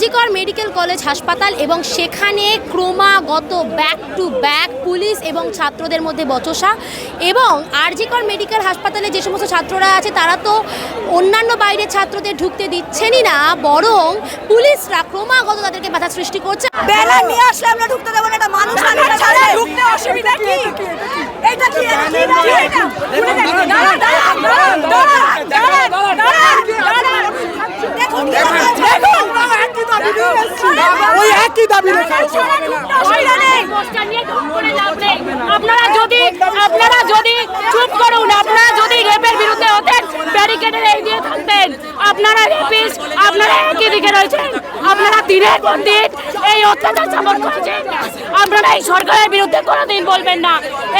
RG Kar medical college হাসপাতাল এবং সেখানে ক্রমাগত ব্যাক টু ব্যাক পুলিশ এবং ছাত্রদের মধ্যে বচসা এবং আরজিকর মেডিকেল হাসপাতালে যে সমস্ত ছাত্ররা আছে তারা তো অন্যান্য বাইরের ছাত্রদের ঢুকতে দিচ্ছেনই না বরং পুলিশরা ক্রমাগত তাদেরকে বাধা সৃষ্টি করছে ব্যানার নিয়ে আসলে আমরা ঢুকতে দেবো না এটা মানুষ আচ্ছা, ছাড়া ঢুকতে অসুবিধা কি এটা কি এটা কি কি এটা খুলে দেখো দাঁড়া দাঁড়া দাঁড়া দাঁড়া দাঁড়া দেখুন দেখুন ওই একই দাবি। আপনারা যদি আপনারা যদি চুপ করুন আপনারা আপনারা রেপিস আপনারা একই দিকে রয়েছেন আপনারা দিনের পর দিন এই অত্যাচার সাপোর্ট করেছেন। আপনারা এই সরকারের বিরুদ্ধে কোনোদিন বলবেন না।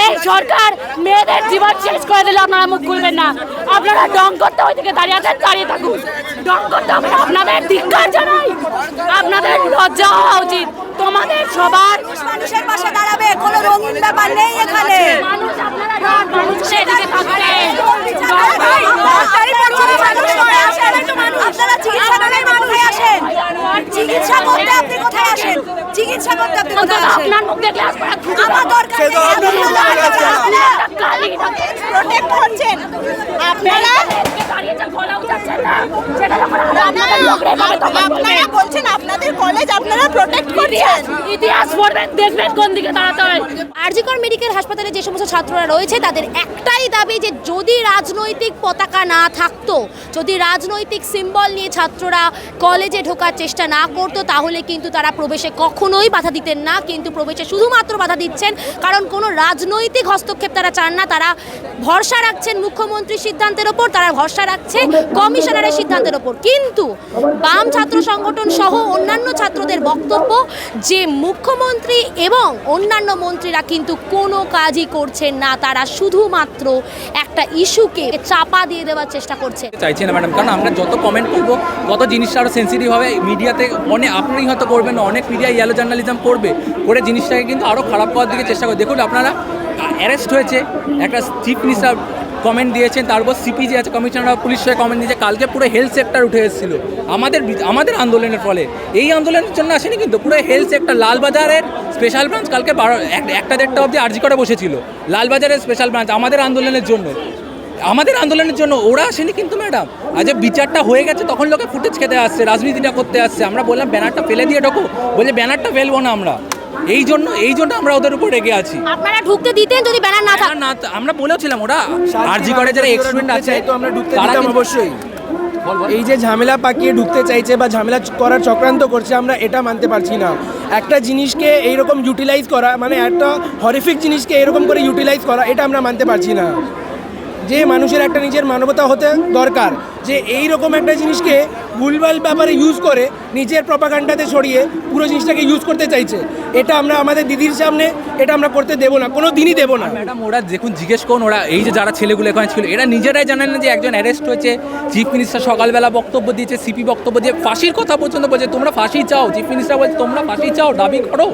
এই সরকার মেয়েদের জীবন শেষ করে দিলে আপনারা মুখ খুলবেন না। আপনারা ডং করতে ওই দিকে দাঁড়িয়ে আছেন দাঁড়িয়ে থাকুন। ডং করতে হবে আপনাদের ধিক্কার জানাই। আপনাদের লজ্জা হওয়া উচিত। তোমাদের সবার মানুষের পাশে দাঁড়াবে কোনো রঙিন ব্যাপার নেই এখানে। মানুষ আপনারা রাত মানুষ সেদিকে থাকবেন আপনারা চিকিৎসা কোথায় আসেন? চিকিৎসা করতে আপনি কোথায় আসেন? চিকিৎসা করতে আপনি কোথায় আসেন? আপনার মুখ দেখলে আমার দরকার সে তো নেই, আপনার প্রোটেক্ট করছেন। বলছেন আপনাদের কলেজ প্রোটেক্ট করছেন। ইতিহাস পড়বেন দেখবেন কোন দিকে দাঁড়াতে হয়। আরজিকর মেডিকেল হাসপাতালে যে সমস্ত ছাত্ররা রয়েছে তাদের একটাই দাবি যে যদি রাজনৈতিক পতাকা না থাকতো, যদি রাজনৈতিক সিম্বল নিয়ে ছাত্ররা কলেজে ঢোকার চেষ্টা না করতো, তাহলে কিন্তু তারা প্রবেশে কখনোই বাধা দিতেন না। কিন্তু প্রবেশে শুধুমাত্র বাধা দিচ্ছেন কারণ কোনো রাজনৈতিক হস্তক্ষেপ তারা চান না। তারা ভরসা রাখছেন মুখ্যমন্ত্রীর সিদ্ধান্তের ওপর, তারা ভরসা রাখছে কমিশনারের সিদ্ধান্তের ওপর। কিন্তু বাম ছাত্র সংগঠন সহ অন্যান্য ছাত্রদের বক্তব্য যে মুখ্যমন্ত্রী এবং অন্যান্য মন্ত্রীরা কিন্তু কোনো কাজই করছেন না, তারা শুধুমাত্র একটা ইস্যুকে চাপা দিয়ে দেওয়ার চেষ্টা করছে। চাইছি না ম্যাডাম, কারণ আমরা যত কমেন্ট করব, তত জিনিসটা আরও সেন্সিটিভ হবে। মিডিয়াতে অনেক আপনি হয়তো করবেন অনেক মিডিয়া ইয়েলো জার্নালিজম করবে। করে জিনিসটাকে কিন্তু আরও খারাপ করার দিকে চেষ্টা করে দেখুন আপনারা অ্যারেস্ট হয়েছে, একটা চিফ মিনিস্টার কমেন্ট দিয়েছেন তারপর সিপি যে আছে কমিশনার অফ পুলিশ কমেন্ট দিয়েছে, কালকে পুরো হেলথ সেক্টর উঠে এসেছিল। আমাদের আমাদের আন্দোলনের ফলে। এই আন্দোলনের জন্য আসেনি কিন্তু, পুরো হেলথ সেক্টর লালবাজারের স্পেশাল ব্রাঞ্চ কালকে বারো, এক- একটা দেড়টা অবধি আর্জি করে বসেছিল। লালবাজারের স্পেশাল ব্রাঞ্চ আমাদের আন্দোলনের জন্য। আমাদের আন্দোলনের জন্য ওরা আসেনি কিন্তু ম্যাডাম আজ বিচারটা হয়ে গেছে, তখন লোকে ফুটেজ খেতে আসছে, রাজনীতিটা করতে আসছে। আমরা বললাম ব্যানারটা ফেলে দিয়ে ঢোকো। বলে ব্যানারটা ফেলব না আমরা। এই জন্য এই জন্য আমরা ওদের উপর রেগে আছি। আপনারা ঢুকতে দিতেন যদি ব্যানার না থাকতো না আমরা বলেছিলাম ওরা। আরজি করে যারা এক্সটুডেন্ট আছে। তো আমরা ঢুকতে দিতাম অবশ্যই। এই যে ঝামেলা পাকিয়ে ঢুকতে চাইছে বা ঝামেলা করার চক্রান্ত করছে আমরা এটা মানতে পারছি না। একটা জিনিসকে এইরকম ইউটিলাইজ করা মানে একটা হরিফিক জিনিসকে এরকম করে ইউটিলাইজ করা এটা আমরা মানতে পারছি না। যে মানুষের একটা নিজের মানবতা হতে দরকার, যে এই রকম একটা জিনিসকে ভুলভাল ব্যাপারে ইউজ করে নিজের প্রপাগান্ডাতে ছড়িয়ে পুরো জিনিসটাকে ইউজ করতে চাইছে। এটা আমরা আমাদের দিদির সামনে এটা আমরা করতে দেবো না, কোনো দিনই দেবো না। ম্যাডাম, ওরা দেখুন, জিজ্ঞেস করুন, ওরা এই যে যারা ছেলেগুলো এখানে ছিল, এরা নিজেরাই জানেন না যে একজন অ্যারেস্ট হয়েছে চিফ মিনিস্টার সকালবেলা বক্তব্য দিয়েছে সিপি বক্তব্য দিয়ে, ফাঁসির কথা পর্যন্ত বলছে, তোমরা ফাঁসি চাও চিফ মিনিস্টার বলছে, তোমরা ফাঁসি চাও, দাবি করো।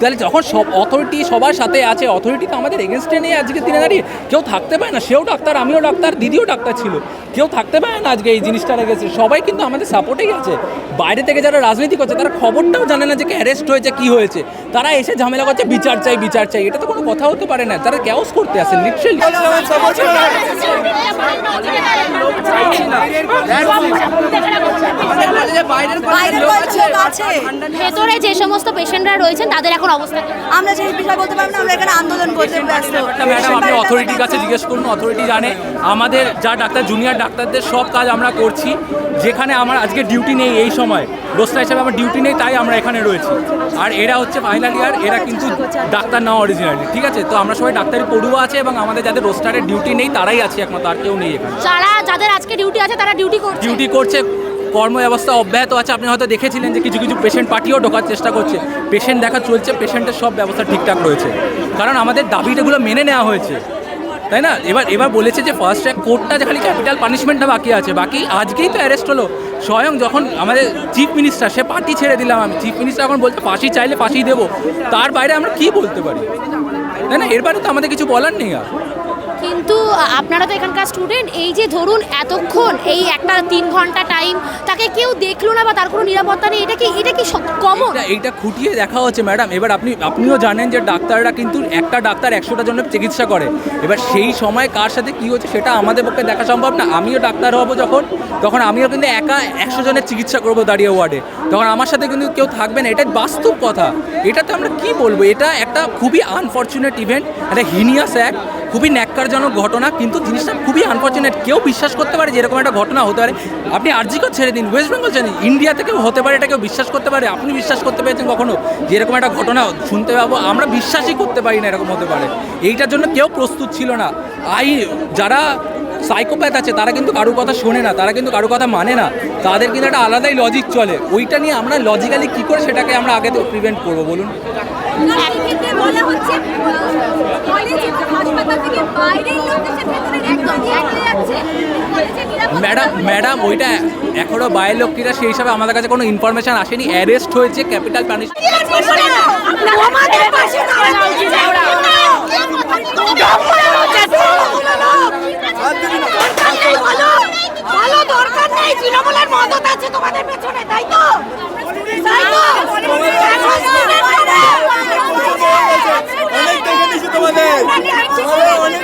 তাহলে যখন সব অথরিটি সবার সাথে আছে অথরিটি তো আমাদের এগেনস্টে নেই আজকে দিনে দাঁড়িয়ে কেউ থাকতে পারে না সেও ডাক্তার আমিও ডাক্তার দিদিও ডাক্তার ছিল কেউ থাকতে পারে না আজকে এই জিনিসটা লেগেছে সবাই কিন্তু আমাদের সাপোর্টেই আছে বাইরে থেকে যারা রাজনীতি করছে তারা খবরটাও জানে না যে অ্যারেস্ট হয়েছে কি হয়েছে তারা এসে ঝামেলা করছে বিচার চাই বিচার চাই এটা তো কোনো কথা হতে পারে না তারা ক্যাওস করতে আসে লিটারালি ভেতরে যে সমস্ত পেশেন্টরা রয়েছেন তাদের এখন অবস্থা আমরা সেই বিষয়ে বলতে পারব না আমরা এখানে আন্দোলন করতে ব্যস্ত। ম্যাডাম আপনি অথরিটির কাছে জিজ্ঞেস করুন অথরিটি জানে। আমাদের যা ডাক্তার জুনিয়র ডাক্তারদের সব কাজ আমরা করছি। যেখানে আমার আজকে ডিউটি নেই এই সময়। রোস্টার হিসাবে আমার ডিউটি নেই তাই আমরা এখানে রয়েছি। আর এরা হচ্ছে ফাইনাল ইয়ার এরা কিন্তু ডাক্তার না অরিজিনালি ঠিক আছে? তো আমরা সবাই ডাক্তারি পড়ুয়া আছে এবং আমাদের যাদের রোস্টারের ডিউটি নেই তারাই আছে একমাত্র আর কেউ নেই এখানে। যারা যাদের আজকে ডিউটি আছে তারা ডিউটি করছে। ডিউটি করছে কর্ম ব্যবস্থা অব্যাহত আছে। আপনি হয়তো দেখেছিলেন যে কিছু কিছু পেশেন্ট পার্টিও ঢোকার চেষ্টা করছে। পেশেন্ট দেখা চলছে পেশেন্টের সব ব্যবস্থা ঠিকঠাক রয়েছে। কারণ আমাদের দাবিটাগুলো মেনে নেওয়া হয়েছে। তাই না? এবার এবার বলেছে যে ফার্স্ট ট্র্যাক কোর্টটা যে খালি ক্যাপিটাল পানিশমেন্টটা বাকি আছে। বাকি আজকেই তো অ্যারেস্ট হলো। স্বয়ং যখন আমাদের চিফ মিনিস্টার সে পার্টি ছেড়ে দিলাম আমি। চিফ মিনিস্টার এখন বলছে, ফাঁসি চাইলে ফাঁসি দেবো। তার বাইরে আমরা কি বলতে পারি? তাই না? এর বাইরে তো আমাদের কিছু বলার নেই আর। কিন্তু আপনারা তো এখানকার স্টুডেন্ট এই যে ধরুন এতক্ষণ, এই একটা তিন ঘণ্টা টাইম তাকে কেউ দেখল না বা তার কোনো নিরাপত্তা নেই, এটা কি এটা কি কমন এইটা- খুঁটিয়ে দেখা হচ্ছে ম্যাডাম এবার আপনি, আপনিও জানেন যে ডাক্তাররা কিন্তু একটা ডাক্তার একশোটা জন্য চিকিৎসা করে। এবার সেই সময় কার সাথে কি হচ্ছে সেটা আমাদের পক্ষে দেখা সম্ভব না। আমিও ডাক্তার হব যখন, তখন আমিও কিন্তু একা একশো জনের চিকিৎসা করব দাঁড়িয়ে ওয়ার্ডে। তখন আমার সাথে কিন্তু কেউ থাকবে না এটা বাস্তব কথা। এটাতে আমরা কি বলব? এটা একটা খুবই আনফর্চুনেট ইভেন্ট একটা হিনিয়াস এক খুবই ন্যাক্কারজনক ঘটনা, কিন্তু জিনিসটা খুবই আনফর্চুনেট কেউ বিশ্বাস করতে পারে যে এরকম একটা ঘটনা হতে পারে। আপনি আর্জিকর ছেড়ে দিন ওয়েস্ট বেঙ্গল ছেড়ে দিন ইন্ডিয়া থেকেও হতে পারে এটা কেউ বিশ্বাস করতে পারে। আপনি বিশ্বাস করতে পেরেছেন কখনো যে এরকম একটা ঘটনা শুনতে পাবো? আমরা বিশ্বাসই করতে পারি না এরকম হতে পারে। এইটার জন্য কেউ প্রস্তুত ছিল না। আই, যারা সাইকোপ্যাথ আছে, তারা কিন্তু কারও কথা শোনে না, তারা কিন্তু কারও কথা মানে না। তাদের কিন্তু একটা আলাদাই লজিক চলে। ওইটা নিয়ে আমরা লজিক্যালি কী করে সেটাকে আমরা আগে থেকে প্রিভেন্ট করব, বলুন? এক্ষেত্রে বলা হচ্ছে কলেজ এবং হাসপাতাল থেকে বাইরের লোক এসে ভেতরে একদম দেখতে যাচ্ছে ম্যাডাম ম্যাডাম ওইটা এখনও বাইরের লোকটিরা সেই হিসাবে আমাদের কাছে কোনো ইনফরমেশন আসেনি অ্যারেস্ট হয়েছে ক্যাপিটাল পানিশমেন্ট আমাদের পাশে দাঁড়ানো উচিত ভালো দরকার নেই তৃণমূলের মদত আছে তোমাদের পেছনে তাই তো তাই তো অনেক